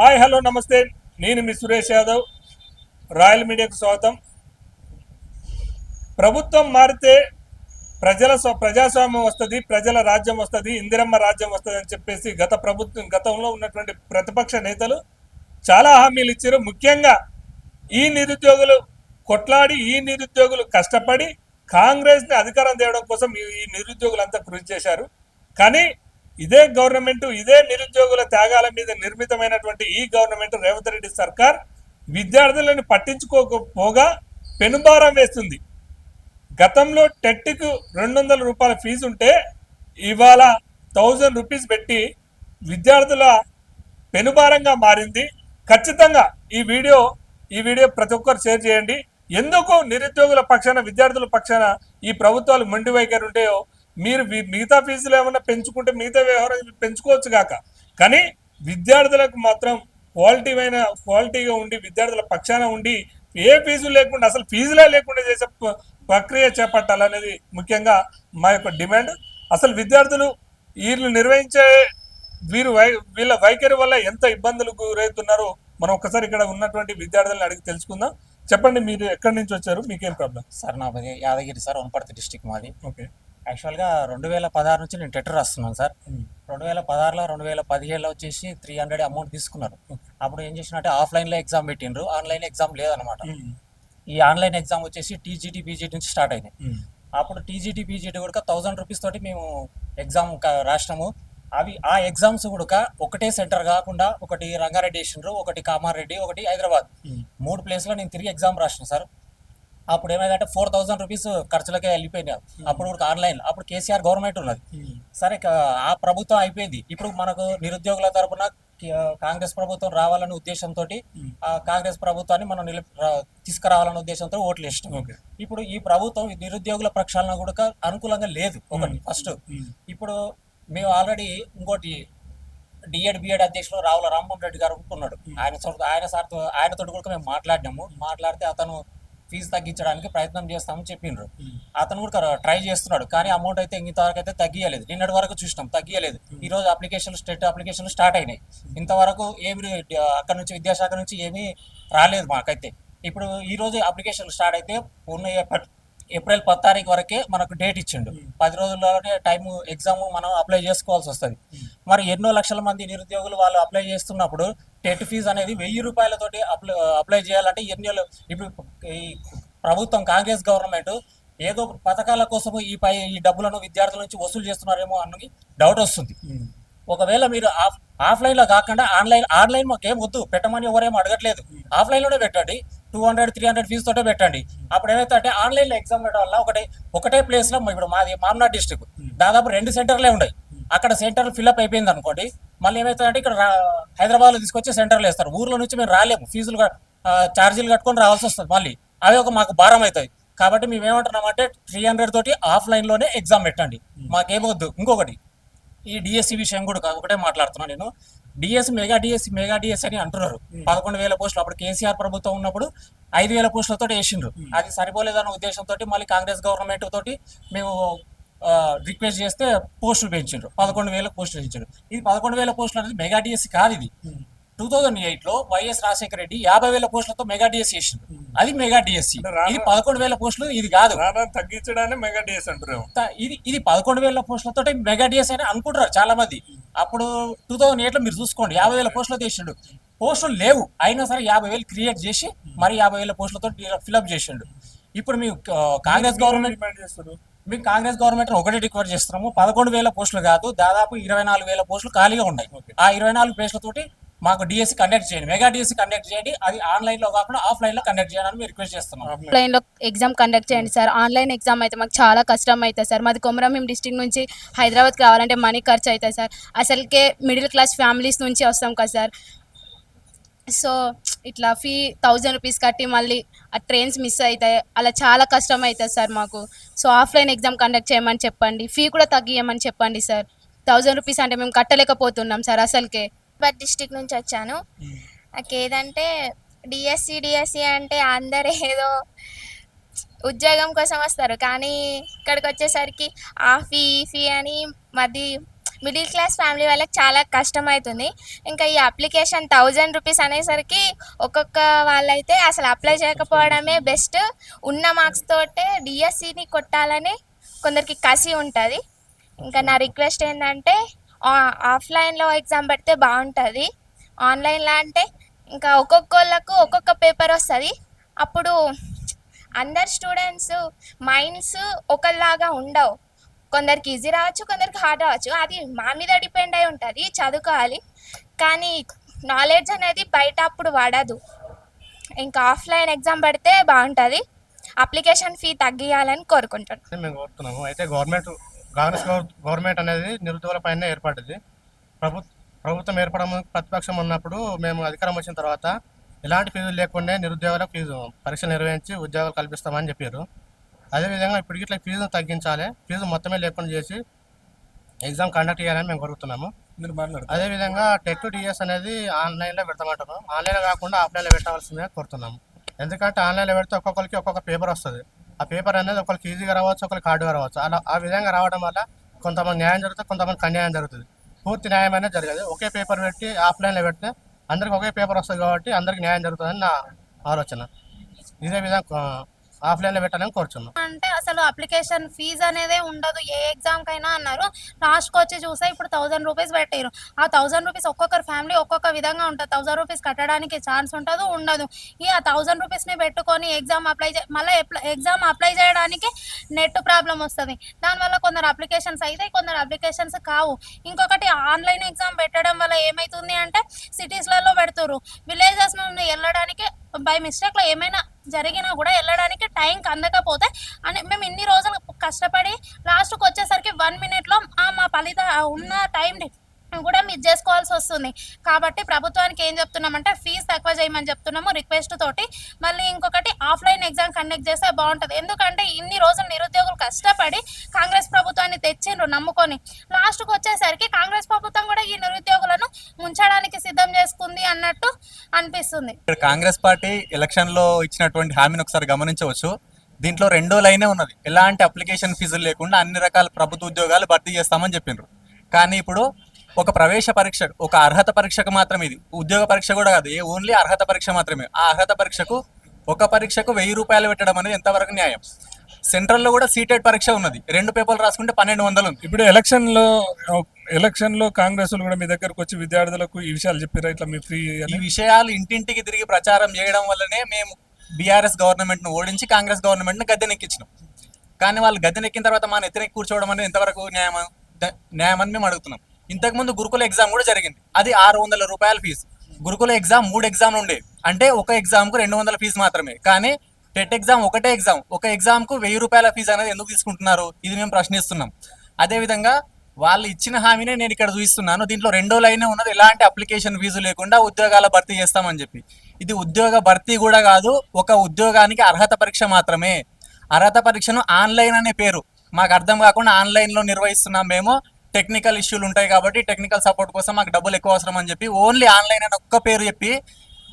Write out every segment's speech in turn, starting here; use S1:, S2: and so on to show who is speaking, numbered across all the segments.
S1: Hi hello నమస్తే. నేను మీ Suresh Yadav. Royal మీడియాకు స్వాగతం. ప్రభుత్వం మారితే ప్రజల స్వ- ప్రజాస్వామ్యం వస్తుంది ప్రజల రాజ్యం వస్తుంది ఇందిరమ్మ రాజ్యం వస్తుంది అని చెప్పేసి గత ప్రభుత్వం గతంలో ఉన్నటువంటి ప్రతిపక్ష నేతలు చాలా హామీలు ఇచ్చారు. ముఖ్యంగా ఈ నిరుద్యోగులు కొట్లాడి ఈ నిరుద్యోగులు కష్టపడి కాంగ్రెస్ని అధికారం తేవడం కోసం ఈ ఈ నిరుద్యోగులంతా కృషి చేశారు. కానీ ఇదే గవర్నమెంట్ ఇదే నిరుద్యోగుల త్యాగాల మీద నిర్మితమైనటువంటి ఈ గవర్నమెంట్ రేవంత్ రెడ్డి సర్కార్ విద్యార్థులను పట్టించుకోకపోగా పెనుభారం వేస్తుంది. గతంలో టెట్కు రెండు వందల రూపాయల ఫీజు ఉంటే ఇవాళ థౌజండ్ రూపీస్ పెట్టి విద్యార్థుల పెనుభారంగా మారింది. ఖచ్చితంగా ఈ వీడియో ఈ వీడియో ప్రతి ఒక్కరు షేర్ చేయండి. ఎందుకు నిరుద్యోగుల పక్షాన విద్యార్థుల పక్షాన ఈ ప్రభుత్వాలు మొండి వైఖరి ఉంటాయో మీరు మిగతా ఫీజులు ఏమన్నా పెంచుకుంటే మిగతా వ్యవహారం పెంచుకోవచ్చు కాక. కానీ విద్యార్థులకు మాత్రం క్వాలిటీ అయిన క్వాలిటీగా ఉండి విద్యార్థుల పక్షాన ఉండి ఏ ఫీజు లేకుండా అసలు ఫీజులే లేకుండా చేసే ప్రక్రియ చేపట్టాలనేది ముఖ్యంగా మా యొక్క డిమాండ్. అసలు విద్యార్థులు వీళ్ళు నిర్వహించే వీరు వీళ్ళ వైఖరి వల్ల ఎంత ఇబ్బందులకు గురవుతున్నారో మనం ఒక్కసారి ఇక్కడ ఉన్నటువంటి విద్యార్థులను అడిగి తెలుసుకుందాం. చెప్పండి మీరు ఎక్కడి నుంచి వచ్చారు? మీకేం ప్రాబ్లం?
S2: సార్ నా యాదగిరి సార్ వనపర్తి డిస్టిక్ మాది.
S1: ఓకే.
S2: యాక్చువల్గా రెండు వేల పదహారు నుంచి నేను టెటర్ రాస్తున్నాను సార్. రెండు వేల పదహారులో రెండు వేల పదిహేడులో వచ్చేసి త్రీ హండ్రెడ్ అమౌంట్ తీసుకున్నారు. అప్పుడు ఏం చేసినట్టే ఆఫ్లైన్లో ఎగ్జామ్ పెట్టిండ్రు. ఆన్లైన్ ఎగ్జామ్ లేదనమాట ఈ ఆన్లైన్ ఎగ్జామ్ వచ్చేసి టీజీటీ పీజీటీ నుంచి స్టార్ట్ అయింది అప్పుడు టీజీటీ పీజీటీ కూడా థౌజండ్ రూపీస్ తోటి మేము ఎగ్జామ్ రాసినాము. అవి ఆ ఎగ్జామ్స్ కూడా ఒకటే సెంటర్ కాకుండా ఒకటి రంగారెడ్డి వేసిండ్రు ఒకటి కామారెడ్డి ఒకటి హైదరాబాద్. మూడు ప్లేస్లో నేను తిరిగి ఎగ్జామ్ రాసిన సార్. అప్పుడు ఏమైందంటే ఫోర్ థౌసండ్ రూపీస్ ఖర్చులకే వెళ్ళిపోయినాయి. అప్పుడు కూడా ఆన్లైన్ అప్పుడు కేసీఆర్ గవర్నమెంట్ ఉన్నది. సరే క- ఆ ప్రభుత్వం అయిపోయింది. ఇప్పుడు మనకు నిరుద్యోగుల తరపున కాంగ్రెస్ ప్రభుత్వం రావాలనే ఉద్దేశంతో ఆ కాంగ్రెస్ ప్రభుత్వాన్ని మనం నిల తీసుకురావాలనే ఉద్దేశంతో ఓట్లు
S1: ఓకే
S2: ఇప్పుడు ఈ ప్రభుత్వం నిరుద్యోగుల ప్రక్షాళన కూడా అనుకూలంగా లేదు ఒకటి ఫస్ట్ ఇప్పుడు మేము ఆల్రెడీ ఇంకోటి డిఎడ్ బిఎడ్ అధ్యక్షులు రావుల రామ్మోహన్ రెడ్డి గారు ఉన్నాడు ఆయన ఆయన సార్తో ఆయనతో కూడా మేము మాట్లాడినాము. మాట్లాడితే అతను ఫీజు తగ్గించడానికి ప్రయత్నం చేస్తామని చెప్పిండ్రు. అతను కూడా ట్రై చేస్తున్నాడు. కానీ అమౌంట్ అయితే ఇంతవరకు అయితే తగ్గియలేదు. నిన్నటి వరకు చూసినాం తగ్గియలేదు. ఈ రోజు అప్లికేషన్ స్టేట్ అప్లికేషన్లు స్టార్ట్ అయినాయి. ఇంతవరకు ఏమి అక్కడ నుంచి విద్యాశాఖ నుంచి ఏమీ రాలేదు మాకైతే. ఇప్పుడు ఈ రోజు అప్లికేషన్ స్టార్ట్ అయితే ఉన్న ఏప్రిల్- పది తారీఖు వరకే మనకు డేట్ ఇచ్చిండు. పది రోజుల్లోనే టైం ఎగ్జామ్ మనం అప్లై చేసుకోవాల్సి వస్తుంది. మరి ఎన్నో లక్షల మంది నిరుద్యోగులు వాళ్ళు అప్లై చేస్తున్నప్పుడు టెట్ ఫీజు అనేది వెయ్యి రూపాయలతోటి అప్లై అప్లై చేయాలంటే ఎన్ని ఇప్పుడు ఈ ప్రభుత్వం కాంగ్రెస్ గవర్నమెంట్ ఏదో పథకాల కోసం ఈ పై ఈ డబ్బులను విద్యార్థుల నుంచి వసూలు చేస్తున్నారేమో అన్నది డౌట్ వస్తుంది. ఒకవేళ మీరు ఆఫ్ ఆఫ్లైన్లో కాకుండా ఆన్లైన్ ఆన్లైన్ మాకు ఏం వద్దు పెట్టమని ఎవరేం అడగట్లేదు. ఆఫ్లైన్లోనే పెట్టండి. Two hundred three hundred fees తోటే పెట్టండి. అప్పుడు ఏమైతే అంటే ఆన్లైన్లో ఎగ్జామ్ పెట్టడం వల్ల ఒకటే ఒకటే ప్లేస్లో ఇప్పుడు మాది మామ్నాడ్ డిస్ట్రిక్ట్ దాదాపు రెండు సెంటర్లే ఉన్నాయి అక్కడ సెంటర్ ఫిల్అప్ అయిపోయింది అనుకోండి మళ్ళీ ఏమవుతుందంటే ఇక్కడ హైదరాబాద్ హైదరాబాద్లో తీసుకొచ్చి సెంటర్లో వేస్తారు. ఊర్లో నుంచి మేము రాలేము. ఫీజులు ఛార్జీలు కట్టుకొని రావాల్సి వస్తుంది మళ్ళీ. అవి ఒక మాకు భారం అవుతాయి. కాబట్టి మేము ఏమంటున్నామంటే త్రీ హండ్రెడ్ తోటి ఆఫ్లైన్లోనే ఎగ్జామ్ పెట్టండి. మాకేమొద్దు ఇంకొకటి ఈ డిఎస్సి విషయం కూడా ఒకటే మాట్లాడుతున్నాను నేను. DS mega DSC mega DS అని అంటున్నారు. పదకొండు వేల పోస్టులు. అప్పుడు కేసీఆర్ ప్రభుత్వం ఉన్నప్పుడు ఐదు వేల పోస్టులతో వేసిండ్రు. అది సరిపోలేదన్న ఉద్దేశంతో మళ్ళీ కాంగ్రెస్ గవర్నమెంట్ తోటి మేము రిక్వెస్ట్ చేస్తే పోస్టులు పెంచిండ్రు. పదకొండు వేల పోస్టులు పెంచారు ఇది పదకొండు వేల పోస్టులు అనేది మెగా డిఎస్సి కాదు ఇది. టూ థౌజండ్ ఎయిట్లో వైఎస్ రాజశేఖర రెడ్డి యాభై వేల పోస్టులతో మెగా డిఎస్సి చేసిండ్రు అది మెగా డిఎస్సి ఇది పదకొండు వేల పోస్టులు ఇది కాదు.
S1: రానా తగ్గించడాన్ని మెగా డిఎస్ అంటారేమో
S2: త- ఇది ఇది పదకొండు వేల పోస్టులతో మెగా డిఎస్ అని అనుకుంటారు చాలా మంది అప్పుడు టూ థౌసండ్ ఎయిట్లో మీరు చూసుకోండి యాభై వేల పోస్టులు తీసిండు. పోస్టులు లేవు. అయినా సరే యాభై వేలు క్రియేట్ చేసి మరి యాభై వేల పోస్టులతో ఫిల్అప్ చేసిండు. ఇప్పుడు మీ కాంగ్రెస్ గవర్నమెంట్
S1: డిమాండ్ చేస్తారు?
S2: మేము కాంగ్రెస్ గవర్నమెంట్ ఒకటే రిక్వెస్ట్ చేస్తున్నాము. పదకొండు వేల పోస్టులు కాదు దాదాపు ఇరవై నాలుగు వేల పోస్టులు ఖాళీగా ఉన్నాయి. ఆ ఇరవై నాలుగు పోస్టులతోటి మాకు డిఎస్సి కండక్ట్ చేయండి. మెగా డిఎస్సి కండక్ట్ చేయండి. అది ఆన్లైన్లో కాకుండా ఆఫ్లైన్లో కండక్ట్ చేయాలని మేము రిక్వెస్ట్ చేస్తున్నాం.
S3: ఆఫ్లైన్లో ఎగ్జామ్ కండక్ట్ చేయండి సార్ ఆన్లైన్ ఎగ్జామ్ అయితే మాకు చాలా కష్టం అవుతుంది సార్ మాది కొమరంభీం డిస్టిక్ నుంచి హైదరాబాద్కి రావాలంటే మనీ ఖర్చు అవుతుంది సార్ అసలుకే మిడిల్ క్లాస్ ఫ్యామిలీస్ నుంచి వస్తాం కదా సార్ సో ఇట్లా ఫీ థౌజండ్ రూపీస్ కట్టి మళ్ళీ ఆ ట్రైన్స్ మిస్ అవుతాయి. అలా చాలా కష్టం అవుతుంది సార్ మాకు. సో ఆఫ్లైన్ ఎగ్జామ్ కండక్ట్ చేయమని చెప్పండి. ఫీ కూడా తగ్గియమని చెప్పండి సార్ థౌజండ్ రూపీస్ అంటే మేము కట్టలేకపోతున్నాం సార్ అసలుకే.
S4: హైదరాబాద్ డిస్టిక్ నుంచి వచ్చాను. నాకు ఏదంటే డిఎస్సి డిఎస్సి అంటే అందరు ఏదో ఉద్యోగం కోసం వస్తారు. కానీ ఇక్కడికి వచ్చేసరికి ఆ ఫీ ఈ ఫీ అని మాది మిడిల్ క్లాస్ ఫ్యామిలీ వాళ్ళకి చాలా కష్టం అవుతుంది. ఇంకా ఈ అప్లికేషన్ థౌజండ్ రూపీస్ అనేసరికి ఒక్కొక్క వాళ్ళైతే అసలు అప్లై చేయకపోవడమే బెస్ట్. ఉన్న మార్క్స్ తోటే డిఎస్సిని కొట్టాలని కొందరికి కసి ఉంటుంది. ఇంకా నా రిక్వెస్ట్ ఏంటంటే ఆఫ్లైన్లో ఎగ్జామ్ పెడితే బాగుంటుంది. ఆన్లైన్లో అంటే ఇంకా ఒక్కొక్కళ్ళకు ఒక్కొక్క పేపర్ వస్తుంది. అప్పుడు అందరు స్టూడెంట్స్ మైండ్స్ ఒకలాగా ఉండవు. కొందరికి ఈజీ రావచ్చు కొందరికి హార్డ్ రావచ్చు. అది మా మీద డిపెండ్ అయి ఉంటుంది చదువుకోవాలి. కానీ నాలెడ్జ్ అనేది బయట అప్పుడు పడదు ఇంకా ఆఫ్లైన్ ఎగ్జామ్ పెడితే బాగుంటుంది. అప్లికేషన్ ఫీ తగ్గియాలని కోరుకుంటున్నాను
S5: మేము కోరుతున్నాము. అయితే గవర్నమెంట్ కాంగ్రెస్ గవర్- గవర్నమెంట్ అనేది నిరుద్యోగుల పైన ఏర్పడింది ప్రభు ప్రభుత్వం ఏర్పడడం ప్రతిపక్షం ఉన్నప్పుడు మేము అధికారం వచ్చిన తర్వాత ఎలాంటి ఫీజులు లేకుండా నిరుద్యోగులకు ఫీజు పరీక్షలు నిర్వహించి ఉద్యోగాలు కల్పిస్తామని చెప్పారు. అదేవిధంగా ఇప్పుడు ఇట్లా ఫీజును తగ్గించాలి ఫీజు మొత్తమే లేకుండా చేసి ఎగ్జామ్ కండక్ట్ చేయాలని మేము కోరుతున్నాము అదేవిధంగా టెట్ టు డిఎస్ అనేది ఆన్లైన్లో పెడతామంటారు ఆన్లైన్లో కాకుండా ఆఫ్లైన్లో పెట్టాల్సిందిగా కోరుతున్నాము. ఎందుకంటే ఆన్లైన్లో పెడితే ఒక్కొక్కరికి ఒక్కొక్క పేపర్ వస్తుంది. ఆ పేపర్ అనేది ఒకరికి ఈజీగా రావచ్చు ఒకరికి హార్డ్గా రావచ్చు. అలా ఆ విధంగా రావడం వల్ల కొంతమంది న్యాయం జరుగుతుంది కొంతమందికి అన్యాయం జరుగుతుంది. పూర్తి న్యాయం అనేది జరగదు. ఒకే పేపర్ పెట్టి ఆఫ్లైన్లో పెడితే అందరికి ఒకే పేపర్ వస్తుంది కాబట్టి అందరికి న్యాయం జరుగుతుందని నా ఆలోచన. ఇదే విధంగా ఆఫ్లైన్లో పెట్టాలని కోరుచున్నాం.
S6: అంటే అసలు అప్లికేషన్ ఫీజ్ అనేది ఉండదు. ఏ ఎగ్జామ్ కైనా అన్నారు. లాస్ట్కి వచ్చి చూసా ఇప్పుడు థౌసండ్ రూపీస్ పెట్టారు ఆ థౌసండ్ రూపీస్ ఒక్కొక్కరు ఫ్యామిలీ ఒక్కొక్క విధంగా ఉంటుంది. థౌసండ్ రూపీస్ కట్టడానికి ఛాన్స్ ఉంటుంది ఉండదు. ఈ ఆ థౌసండ్ రూపీస్ని పెట్టుకొని ఎగ్జామ్ అప్లై మళ్ళీ ఎగ్జామ్ అప్లై చేయడానికి నెట్ ప్రాబ్లం వస్తుంది. దానివల్ల కొందరు అప్లికేషన్స్ అయితే కొందరు అప్లికేషన్స్ కావు. ఇంకొకటి ఆన్లైన్ ఎగ్జామ్ పెట్టడం వల్ల ఏమైతుంది అంటే సిటీస్లలో పెడుతురు విలేజెస్ నుండి వెళ్ళడానికి బై మిస్టేక్లో ఏమైనా జరిగినా కూడా వెళ్ళడానికి టైంకి అందకపోతే అని మేము ఇన్ని రోజులు కష్టపడి లాస్ట్కి వచ్చేసరికి వన్ మినిట్లో మా ఫలిత ఉన్న టైంని కూడా మిస్ చేసుకోవాల్సి వస్తుంది. కాబట్టి ప్రభుత్వానికి ఏం చెప్తున్నామంటే ఫీజు తక్కువ చేయమని చెప్తున్నాము రిక్వెస్ట్ తోటి. మళ్ళీ ఇంకొకటి ఆఫ్లైన్ ఎగ్జామ్ కండక్ట్ చేస్తే బాగుంటుంది. ఎందుకంటే ఇన్ని రోజులు నిరుద్యోగులు కష్టపడి కాంగ్రెస్ ప్రభుత్వాన్ని తెచ్చిండ్రు నమ్ముకొని. లాస్ట్కి వచ్చేసరికి కాంగ్రెస్ ప్రభుత్వం కూడా ఈ నిరుద్యోగులను ఉంచడానికి సిద్ధం చేసుకుంది అన్నట్టు అనిపిస్తుంది.
S7: కాంగ్రెస్ పార్టీ ఎలక్షన్లో ఇచ్చినటువంటి హామీని ఒకసారి గమనించవచ్చు. దీంట్లో రెండో లైనే ఉన్నది. ఎలాంటి అప్లికేషన్ ఫీజులు లేకుండా అన్ని రకాల ప్రభుత్వ ఉద్యోగాలు భర్తీ చేస్తామని చెప్పిండ్రు. కానీ ఇప్పుడు ఒక ప్రవేశ పరీక్ష ఒక అర్హత పరీక్షకు మాత్రమే ఇది. ఉద్యోగ పరీక్ష కూడా కాదు. ఏ ఓన్లీ అర్హత పరీక్ష మాత్రమే. ఆ అర్హత పరీక్షకు ఒక పరీక్షకు వెయ్యి రూపాయలు పెట్టడం అనేది ఎంతవరకు న్యాయం? సెంట్రల్లో కూడా సీటెడ్ పరీక్ష ఉన్నది. రెండు పేపర్లు రాసుకుంటే పన్నెండు వందలు ఉంది.
S1: ఇప్పుడు ఎలక్షన్లో ఎలక్షన్లో కాంగ్రెస్ కూడా మీ దగ్గరకు వచ్చి విద్యార్థులకు ఈ విషయాలు చెప్పారా? ఇట్లా మీ ఫ్రీ
S7: ఈ విషయాలు ఇంటింటికి తిరిగి ప్రచారం చేయడం వల్లనే మేము బీఆర్ఎస్ గవర్నమెంట్ను ఓడించి కాంగ్రెస్ గవర్నమెంట్ను గద్దెనెక్కించినాం. కానీ వాళ్ళు గద్దెనెక్కిన తర్వాత మన ఎత్తునెక్కి కూర్చోవడం అనేది ఎంతవరకు న్యాయం ద- న్యాయం అని మేము అడుగుతున్నాం. ఇంతకుముందు గురుకుల ఎగ్జామ్ కూడా జరిగింది. అది ఆరు వందల రూపాయల ఫీజు. గురుకుల ఎగ్జామ్ మూడు ఎగ్జామ్లు ఉండే. అంటే ఒక ఎగ్జామ్కు రెండు వందల ఫీజు మాత్రమే. కానీ టెట్ ఎగ్జామ్ ఒకటే ఎగ్జామ్. ఒక ఎగ్జామ్కు వెయ్యి రూపాయల ఫీజు అనేది ఎందుకు తీసుకుంటున్నారు? ఇది మేము ప్రశ్నిస్తున్నాం. అదేవిధంగా వాళ్ళు ఇచ్చిన హామీనే నేను ఇక్కడ చూపిస్తున్నాను. దీంట్లో రెండో లైనే ఉన్నది. ఎలాంటి అప్లికేషన్ ఫీజు లేకుండా ఉద్యోగాల భర్తీ చేస్తామని చెప్పి. ఇది ఉద్యోగ భర్తీ కూడా కాదు ఒక ఉద్యోగానికి అర్హత పరీక్ష మాత్రమే. అర్హత పరీక్షను ఆన్లైన్ అనే పేరు. మాకు అర్థం కాకుండా ఆన్లైన్లో నిర్వహిస్తున్నాం మేము. టెక్నికల్ ఇష్యూలు ఉంటాయి కాబట్టి టెక్నికల్ సపోర్ట్ కోసం మాకు డబ్బులు ఎక్కువ అవసరం అని చెప్పి ఓన్లీ ఆన్లైన్ అని ఒక్క పేరు చెప్పి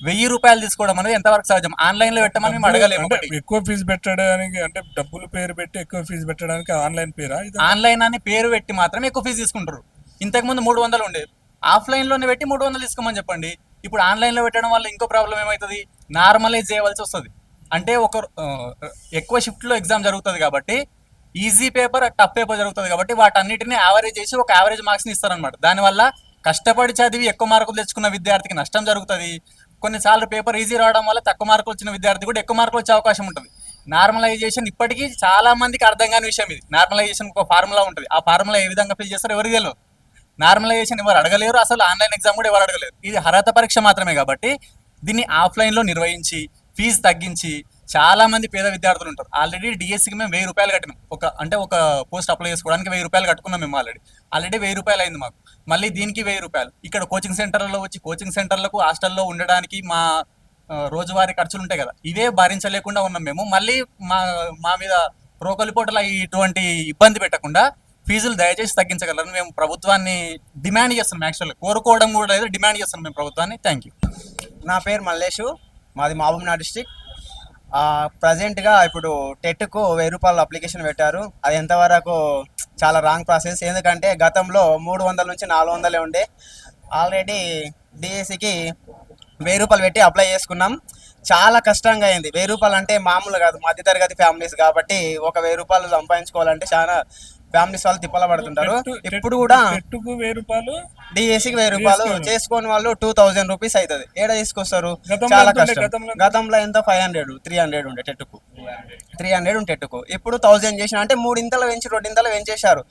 S7: వెయ్యి రూపాయలు తీసుకోవడం అనేది ఎంతవరకు సహజం? ఆన్లైన్లో పెట్టమని మేము అడగలేము.
S1: ఎక్కువ ఫీజు పెట్టడానికి అంటే డబ్బులు పేరు పెట్టి ఎక్కువ ఫీజు పెట్టడానికి ఆన్లైన్ పేరా
S7: ఆన్లైన్ అని పేరు పెట్టి మాత్రం ఎక్కువ ఫీజు తీసుకుంటారు. ఇంతకు ముందు మూడు వందలు ఉండే. ఆఫ్లైన్లోనే పెట్టి మూడు వందలు తీసుకోమని చెప్పండి. ఇప్పుడు ఆన్లైన్లో పెట్టడం వల్ల ఇంకో ప్రాబ్లం ఏమవుతుంది? నార్మలైజ్ చేయవలసి వస్తుంది. అంటే ఒక ఎక్కువ షిఫ్ట్లో ఎగ్జామ్ జరుగుతుంది కాబట్టి ఈజీ పేపర్ టఫ్ పేపర్ జరుగుతుంది కాబట్టి వాటన్నిటిని యావరేజ్ చేసి ఒక యావరేజ్ మార్క్స్ని ఇస్తారనమాట దానివల్ల కష్టపడి చదివి ఎక్కువ మార్కులు తెచ్చుకున్న విద్యార్థికి నష్టం జరుగుతుంది. కొన్నిసార్లు పేపర్ ఈజీ రావడం వల్ల తక్కువ మార్కులు వచ్చిన విద్యార్థి కూడా ఎక్కువ మార్కులు వచ్చే అవకాశం ఉంటుంది. నార్మలైజేషన్ ఇప్పటికీ చాలా మందికి అర్థం కాని విషయం ఇది. నార్మలైజేషన్ ఒక ఫార్ములా ఉంటుంది. ఆ ఫార్ములా ఏ విధంగా ఫిల్ చేస్తారో ఎవరికి తెలియదు నార్మలైజేషన్ ఎవరు అడగలేరు అసలు ఆన్లైన్ ఎగ్జామ్ కూడా ఎవరు అడగలేరు. ఇది అర్హత పరీక్ష మాత్రమే కాబట్టి దీన్ని ఆఫ్లైన్లో నిర్వహించి ఫీజు తగ్గించి చాలా మంది పేద విద్యార్థులు ఉంటారు. ఆల్రెడీ డిఎస్సికి మేము వెయ్యి రూపాయలు కట్టినాం. ఒక అంటే ఒక పోస్ట్ అప్లై చేసుకోవడానికి వెయ్యి రూపాయలు కట్టుకున్నాం మేము ఆల్రెడీ ఆల్రెడీ వెయ్యి రూపాయలు అయింది మాకు. మళ్ళీ దీనికి వెయ్యి రూపాయలు. ఇక్కడ కోచింగ్ సెంటర్లలో వచ్చి కోచింగ్ సెంటర్లకు హాస్టల్లో ఉండడానికి మా రోజువారీ ఖర్చులు ఉంటాయి కదా. ఇవే భరించలేకుండా ఉన్నాం మేము. మళ్ళీ మా మా మీద రోకలిపోటల ఇటువంటి ఇబ్బంది పెట్టకుండా ఫీజులు దయచేసి తగ్గించగలరని మేము ప్రభుత్వాన్ని డిమాండ్ చేస్తున్నాం యాక్చువల్గా. కోరుకోవడం కూడా లేదు డిమాండ్ చేస్తున్నాం మేము ప్రభుత్వాన్ని. థ్యాంక్ యూ
S8: నా పేరు మల్లేషు మాది మహబూబ్నగర్ డిస్టిక్ ప్రజెంట్గా ఇప్పుడు టెట్కు వెయ్యి రూపాయలు అప్లికేషన్ పెట్టారు. అది ఎంతవరకు చాలా రాంగ్ ప్రాసెస్ ఎందుకంటే గతంలో మూడు వందల నుంచి నాలుగు వందలే ఉండే. ఆల్రెడీ డిఎస్సికి వెయ్యి రూపాయలు పెట్టి అప్లై చేసుకున్నాం. చాలా కష్టంగా అయింది. వెయ్యి రూపాయలు అంటే మామూలు కాదు. మధ్యతరగతి ఫ్యామిలీస్ కాబట్టి ఒక వెయ్యి రూపాయలు సంపాదించుకోవాలంటే చాలా ఫ్యామిలీస్ వాళ్ళు తిప్పల పడుతుంటారు ఇప్పుడు కూడా
S1: వెయ్యి రూపాయలు
S8: డిఎస్సికి వెయ్యి రూపాయలు. చేసుకుని వాళ్ళు టూ థౌజండ్ రూపీస్ అవుతుంది ఏడ తీసుకొస్తారు? చాలా? కష్టం.
S1: గతంలో ఎంత?
S8: ఫైవ్ హండ్రెడ్ త్రీ హండ్రెడ్ ఉండే టెట్టుకు. త్రీ హండ్రెడ్ ఉంటే టెట్టుకు. ఇప్పుడు థౌజండ్ చేసిన అంటే మూడు ఇంతలు పెంచి రెండు ఇంతలు పెంచేశారు.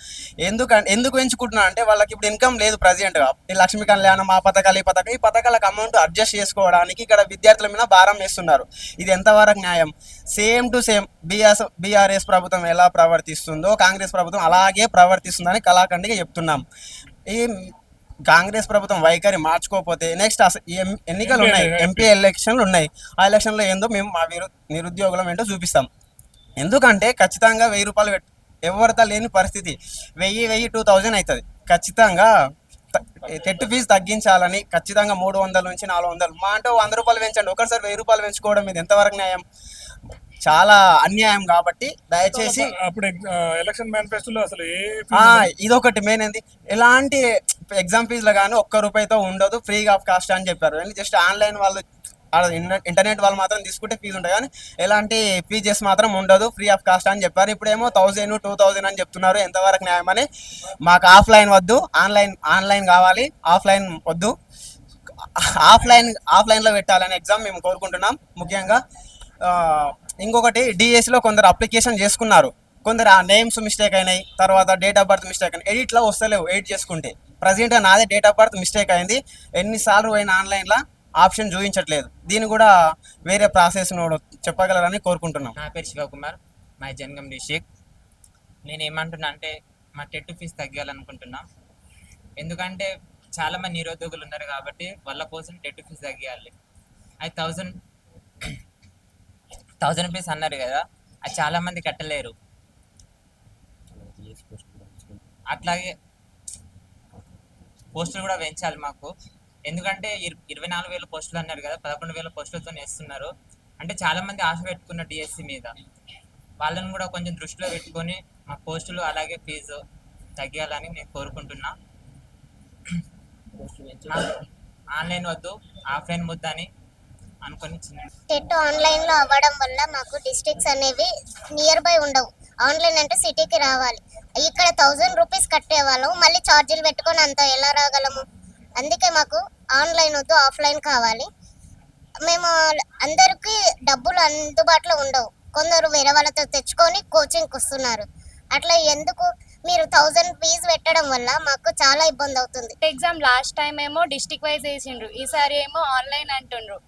S8: ఎందుకంటే ఎందుకు పెంచుకుంటున్నా అంటే వాళ్ళకి ఇప్పుడు ఇన్కమ్ లేదు ప్రజెంట్గా. ఈ లక్ష్మీ కళ్యాణం ఆ పథకాలు ఈ పథకం ఈ పథకాలకు అమౌంట్ అడ్జస్ట్ చేసుకోవడానికి ఇక్కడ విద్యార్థుల మీద భారం వేస్తున్నారు. ఇది ఎంతవరకు న్యాయం? Same to same BRS BRS ప్రభుత్వం ఎలా ప్రవర్తిస్తుందో కాంగ్రెస్ ప్రభుత్వం అలాగే ప్రవర్తిస్తుందని కళాఖండిగా చెప్తున్నాం. ఈ కాంగ్రెస్ ప్రభుత్వం వైఖరి మార్చుకోకపోతే నెక్స్ట్ ఎన్నికలు ఉన్నాయి. ఎంపీ ఎలక్షన్లు. ఉన్నాయి. ఆ ఎలక్షన్లో ఏందో మేము మా నిరుద్యోగులం ఏంటో చూపిస్తాం. ఎందుకంటే ఖచ్చితంగా వెయ్యి రూపాయలు పెట్ ఎవరితో లేని పరిస్థితి. వెయ్యి వెయ్యి టూ థౌజండ్ అవుతుంది ఖచ్చితంగా టెట్ ఫీజు తగ్గించాలని ఖచ్చితంగా మూడు వందల నుంచి నాలుగు వందలు. మా అంటే వంద రూపాయలు పెంచండి. ఒకసారి వెయ్యి రూపాయలు పెంచుకోవడం ఇది ఎంతవరకు న్యాయం? చాలా అన్యాయం కాబట్టి దయచేసి
S1: అప్పుడు ఎలక్షన్ మేనిఫెస్టోలో అసలు ఏ
S8: ఆ, ఇదొకటి మెయిన్ ఏంది? ఎలాంటి ఎగ్జామ్ ఫీజులో కానీ ఒక్క రూపాయితో ఉండదు ఫ్రీగా ఆఫ్ కాస్ట్ అని చెప్పారు. జస్ట్ ఆన్లైన్ వాళ్ళు ఇంటర్నెట్ వాళ్ళు మాత్రం తీసుకుంటే ఫీజు ఉంటుంది కానీ ఎలాంటి ఫీజెస్ మాత్రం ఉండదు ఫ్రీ ఆఫ్ కాస్ట్ అని చెప్పారు. ఇప్పుడేమో థౌజండ్ టూ థౌజండ్ అని చెప్తున్నారు. ఎంతవరకు న్యాయమని మాకు ఆఫ్లైన్ వద్దు ఆన్లైన్ ఆన్లైన్ కావాలి ఆఫ్లైన్ వద్దు. ఆఫ్లైన్ ఆఫ్లైన్లో పెట్టాలని ఎగ్జామ్ మేము కోరుకుంటున్నాం. ముఖ్యంగా ఇంకొకటి డిఎస్సిలో కొందరు అప్లికేషన్ చేసుకున్నారు. కొందరు ఆ నేమ్స్ మిస్టేక్ అయినాయి తర్వాత డేట్ ఆఫ్ బర్త్ మిస్టేక్ అయినాయి. ఎడిట్లో వస్తలేవు ఎడిట్ చేసుకుంటే. ప్రజెంట్గా నాదే డేట్ ఆఫ్ బర్త్ మిస్టేక్ అయింది. ఎన్నిసార్లు పోయిన ఆన్లైన్లో ఆప్షన్ చూపించట్లేదు. దీన్ని కూడా వేరే ప్రాసెస్ చెప్పగలరని కోరుకుంటున్నాం.
S9: నా పేరు శివకుమార్ మై జనగం డిస్టిక్ నేను ఏమంటున్నా అంటే మా టెట్ ఫీజు తగ్గాలనుకుంటున్నా. ఎందుకంటే చాలా మంది నిరుద్యోగులు ఉన్నారు కాబట్టి వాళ్ళ కోసం టెట్ ఫీజు తగ్గాలి అది థౌజండ్ థౌజండ్ రూపీస్ అన్నారు కదా అది చాలా మంది కట్టలేరు. అట్లాగే పోస్టులు కూడా పెంచాలి మాకు. ఎందుకంటే ఇర- ఇరవై నాలుగు వేల పోస్టులు అన్నారు కదా పదకొండు వేల పోస్టులతో వేస్తున్నారు. అంటే చాలా మంది ఆశ పెట్టుకున్న డిఎస్సి మీద. వాళ్ళని కూడా కొంచెం దృష్టిలో పెట్టుకొని మా పోస్టులు అలాగే ఫీజు తగ్గాలని నేను కోరుకుంటున్నా. ఆన్లైన్ వద్దు ఆఫ్లైన్ వద్దు అని అనుకొని
S10: టెట్ ఆన్లైన్లో అవ్వడం వల్ల మాకు డిస్ట్రిక్ట్స్ అనేవి నియర్ బై ఉండవు. ఆన్లైన్ అంటే సిటీకి రావాలి. ఇక్కడ థౌజండ్ రూపీస్ కట్టేవాళ్ళం. మళ్ళీ ఛార్జీలు పెట్టుకొని అంత ఎలా రాగలము? అందుకే మాకు ఆన్లైన్ వద్దు ఆఫ్లైన్ కావాలి. మేము అందరికీ డబ్బులు అందుబాటులో ఉండవు. కొందరు వేరే వాళ్ళతో తెచ్చుకొని కోచింగ్కి వస్తున్నారు. అట్లా ఎందుకు? మీరు థౌజండ్ ఫీజు పెట్టడం వల్ల మాకు చాలా ఇబ్బంది అవుతుంది.
S3: ఎగ్జామ్ లాస్ట్ టైం ఏమో డిస్టిక్ వైజ్ వేసిండ్రు. ఈసారి ఏమో ఆన్లైన్ అంటుండ్రు.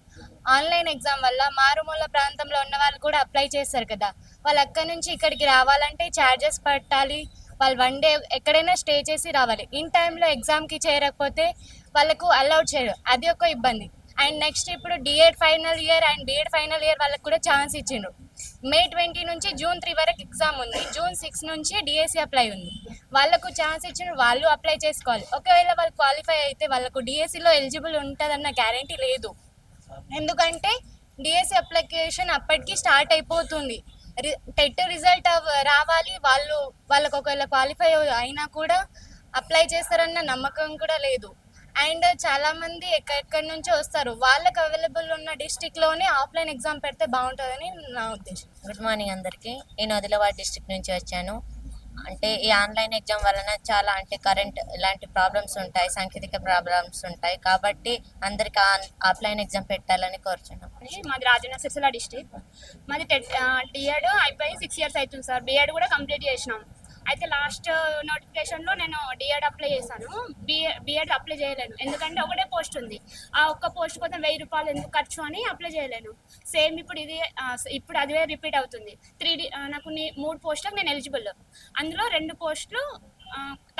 S3: ఆన్లైన్ ఎగ్జామ్ వల్ల మారుమూల ప్రాంతంలో ఉన్న వాళ్ళు కూడా అప్లై చేస్తారు కదా. వాళ్ళు అక్కడి నుంచి ఇక్కడికి రావాలంటే ఛార్జెస్ పట్టాలి. వాళ్ళు వన్ డే ఎక్కడైనా స్టే చేసి రావాలి. ఇన్ టైంలో ఎగ్జామ్కి చేరకపోతే వాళ్ళకు అలౌడ్ చేయరు. అది ఒక ఇబ్బంది. అండ్ నెక్స్ట్ ఇప్పుడు DEd final year and BEd final year వాళ్ళకి కూడా ఛాన్స్ ఇచ్చిండ్రు. మే ట్వంటీ నుంచి జూన్ త్రీ వరకు ఎగ్జామ్ ఉంది. జూన్ సిక్స్ నుంచి డిఎస్సి అప్లై ఉంది. వాళ్ళకు ఛాన్స్ ఇచ్చిన వాళ్ళు అప్లై చేసుకోవాలి. ఒకవేళ వాళ్ళు క్వాలిఫై అయితే వాళ్ళకు డిఎస్సిలో ఎలిజిబుల్ ఉంటుందన్న గ్యారంటీ లేదు. ఎందుకంటే డిఎస్సి అప్లికేషన్ అప్పటికి స్టార్ట్ అయిపోతుంది. రి- టెట్ రిజల్ట్ రావాలి వాళ్ళు వాళ్ళకు ఒకవేళ క్వాలిఫై అయినా కూడా అప్లై చేస్తారన్న నమ్మకం కూడా లేదు. అండ్ చాలా మంది ఎక్కడెక్కడి నుంచో వస్తారు? వాళ్ళకి అవైలబుల్ ఉన్న డిస్టిక్లోనే ఆఫ్లైన్ ఎగ్జామ్ పెడితే బాగుంటుందని నా ఉద్దేశం.
S10: గుడ్ మార్నింగ్ అందరికీ. నేను ఆదిలాబాద్ డిస్ట్రిక్ట్ నుంచి వచ్చాను. అంటే ఈ ఆన్లైన్ ఎగ్జామ్ వలన చాలా అంటే కరెంట్ ఇలాంటి ప్రాబ్లమ్స్ ఉంటాయి సాంకేతిక ప్రాబ్లమ్స్ ఉంటాయి. కాబట్టి అందరికి ఆఫ్లైన్ ఎగ్జామ్ పెట్టాలని కోరుచున్నాం.
S3: మాది రాజన్న సిరిసిల్ల డిస్టిక్ మాది టెట్ డిఎడ్ అయిపోయి సిక్స్ ఇయర్స్ అవుతుంది సార్. బిఎడ్ కూడా కంప్లీట్ చేసినాం. అయితే లాస్ట్ నోటిఫికేషన్లో నేను డిఎడ్ అప్లై చేశాను. బిఏ బిఎడ్ అప్లై చేయలేను. ఎందుకంటే ఒకటే పోస్ట్ ఉంది. ఆ ఒక్క పోస్ట్ కోసం వెయ్యి రూపాయలు ఎందుకు ఖర్చు అని అప్లై చేయలేను. సేమ్ ఇప్పుడు ఇది ఇప్పుడు అదే రిపీట్ అవుతుంది. త్రీ నాకు నీ- మూడు పోస్టులకు నేను ఎలిజిబుల్. అందులో రెండు పోస్టులు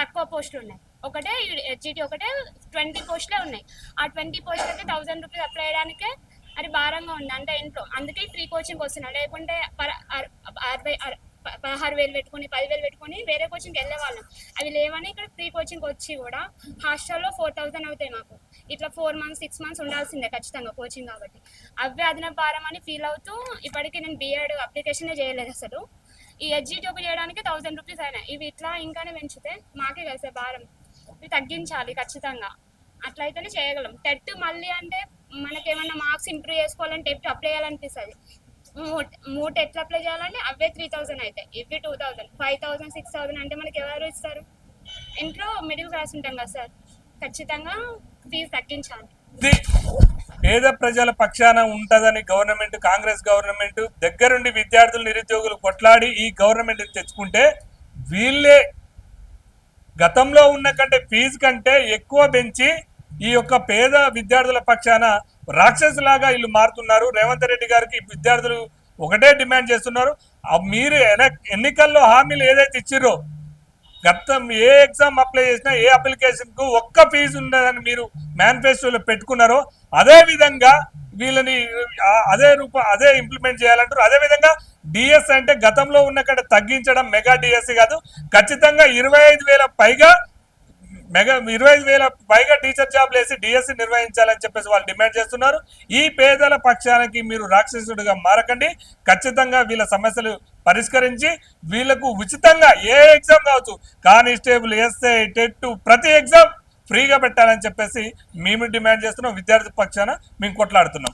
S3: తక్కువ పోస్టులు ఉన్నాయి. ఒకటే హెచ్జిటి ఒకటే ట్వంటీ పోస్టులే ఉన్నాయి. ఆ ట్వంటీ పోస్టులకి థౌసండ్ రూపీస్ అప్లై చేయడానికే అది భారంగా ఉంది. అంటే ఇంట్లో అందుకే ఫ్రీ కోచింగ్ వస్తున్నా. లేకుంటే అర- అరవై అర- పదహారు వేలు పెట్టుకొని పదివేలు పెట్టుకుని వేరే కోచింగ్కి వెళ్ళే వాళ్ళం. అవి లేవని ఇక్కడ ఫ్రీ కోచింగ్ వచ్చి కూడా హాస్టల్లో ఫోర్ థౌసండ్ అవుతాయి మాకు. ఇట్లా ఫోర్ మంత్స్ సిక్స్ మంత్స్ ఉండాల్సిందే ఖచ్చితంగా కోచింగ్ కాబట్టి. అవే అదన భారం అని ఫీల్ అవుతూ ఇప్పటికీ నేను బీఎడ్ అప్లికేషనే చేయలేదు అసలు.
S11: ఈ ఎడ్జిటోపు చేయడానికి థౌసండ్ రూపీస్ అయినాయి. ఇవి ఇట్లా ఇంకానే పెంచితే మాకే కలిసే భారం. ఇవి తగ్గించాలి ఖచ్చితంగా. అట్లయితేనే చేయగలం. టెట్ మళ్ళీ అంటే మనకేమన్నా మార్క్స్ ఇంప్రూవ్ చేసుకోవాలంటే టెట్ అప్లై చేయాలనిపిస్తుంది. మూట్ మూట్ ఎట్లా అప్లై చేయాలంటే అవే త్రీ థౌసండ్ అవుతాయి ఇవి two thousand five thousand six thousand అంటే మనకి ఎవరు ఇస్తారు? ఇంట్లో మిడిల్ క్లాస్ ఉంటాం కదా సార్ ఖచ్చితంగా ఫీజు తగ్గించాలి.
S1: పేద ప్రజల పక్షాన ఉంటదని గవర్నమెంట్ కాంగ్రెస్ గవర్నమెంట్ దగ్గరుండి విద్యార్థులు నిరుద్యోగులు కొట్లాడి ఈ గవర్నమెంట్ తెచ్చుకుంటే వీళ్ళే గతంలో ఉన్న కంటే ఫీజు కంటే ఎక్కువ పెంచి ఈ యొక్క పేద విద్యార్థుల పక్షాన రాక్షసులాగా వీళ్ళు మారుతున్నారు. రేవంత్ రెడ్డి గారికి విద్యార్థులు ఒకటే డిమాండ్ చేస్తున్నారు. మీరు ఎన్నికల్లో హామీలు ఏదైతే ఇచ్చిర్రో గతం ఏ ఎగ్జామ్ అప్లై చేసినా ఏ అప్లికేషన్కు ఒక్క ఫీజు ఉండదని మీరు మేనిఫెస్టోలో పెట్టుకున్నారో అదే విధంగా వీళ్ళని అదే రూప అదే ఇంప్లిమెంట్ చేయాలంటారు. అదే విధంగా డిఎస్ అంటే గతంలో ఉన్న కంటే తగ్గించడం మెగా డిఎస్సి కాదు. ఖచ్చితంగా ఇరవై ఐదు వేల పైగా మెగా ఇరవై ఐదు వేల పైగా టీచర్ జాబ్లు వేసి డిఎస్సి నిర్వహించాలని చెప్పేసి వాళ్ళు డిమాండ్ చేస్తున్నారు. ఈ పేదల పక్షానికి మీరు రాక్షసుడిగా మారకండి. ఖచ్చితంగా వీళ్ళ సమస్యలు పరిష్కరించి వీళ్ళకు ఉచితంగా ఏ ఎగ్జామ్ కావచ్చు కానిస్టేబుల్ ఎస్ఏ టెట్ ప్రతి ఎగ్జామ్ ఫ్రీగా పెట్టాలని చెప్పేసి మేము డిమాండ్ చేస్తున్నాం. విద్యార్థి పక్షాన మేము కొట్లాడుతున్నాం.